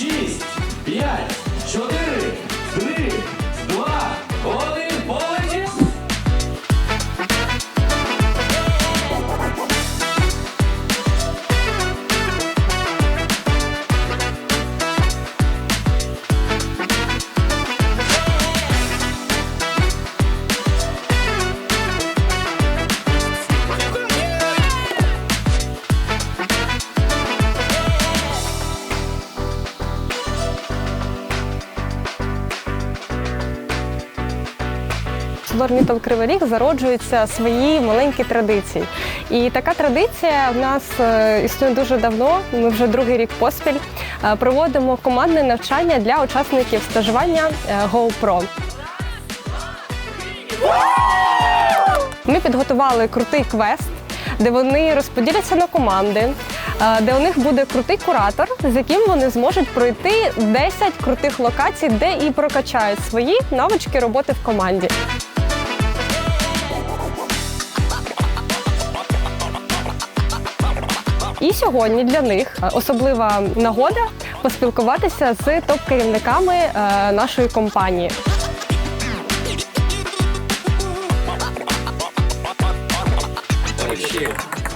6, 5, Лормітов Кривий Ріг зароджуються свої маленькі традиції. І така традиція в нас е, існує дуже давно. Ми вже другий рік поспіль е, проводимо командне навчання для учасників стажування е, GoPro. Ми підготували крутий квест, де вони розподіляться на команди, де у них буде крутий куратор, з яким вони зможуть пройти 10 крутих локацій, де і прокачають свої навички роботи в команді. І сьогодні для них е, особлива нагода поспілкуватися з топ-керівниками е, нашої компанії.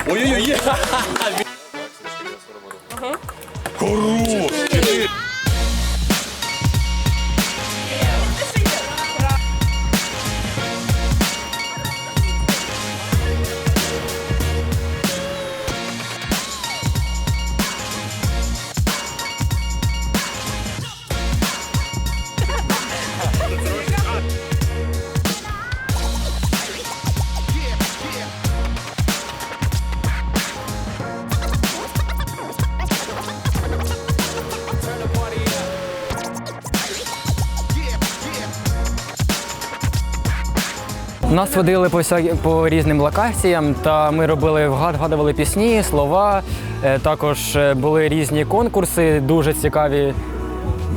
Ой-ой-ой! Нас водили по, вся- по різним локаціям, та ми робили вгад- вгадували пісні, слова. Е, Також е, були різні конкурси, дуже цікаві.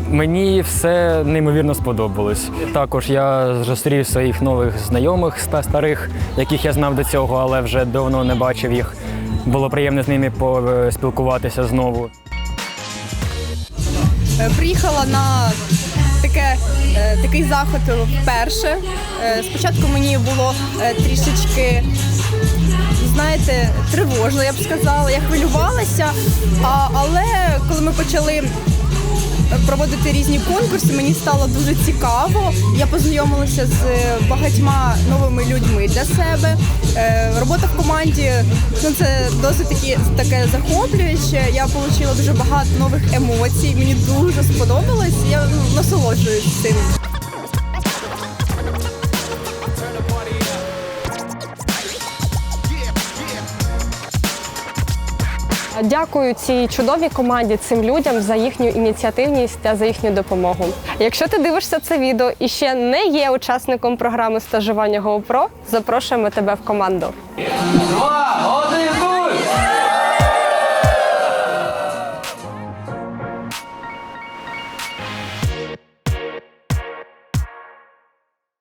Мені все неймовірно сподобалось. Також я зустрів своїх нових знайомих ста- старих, яких я знав до цього, але вже давно не бачив їх. Було приємно з ними поспілкуватися знову. Е, Приїхала на таке, е, такий заход вперше. Е, Спочатку мені було е, трішечки, знаєте, тривожно, я б сказала. Я хвилювалася, а, але коли ми почали проводити різні конкурси, мені стало дуже цікаво. Я познайомилася з багатьма новими людьми для себе. Е, Робота в команді ну, це досить таки таке захоплююче. Я отримала дуже багато нових емоцій. Мені дуже сподобалось. Я насолоджуюсь цим. Дякую цій чудовій команді, цим людям за їхню ініціативність та за їхню допомогу. Якщо ти дивишся це відео і ще не є учасником програми стажування GoPro, запрошуємо тебе в команду.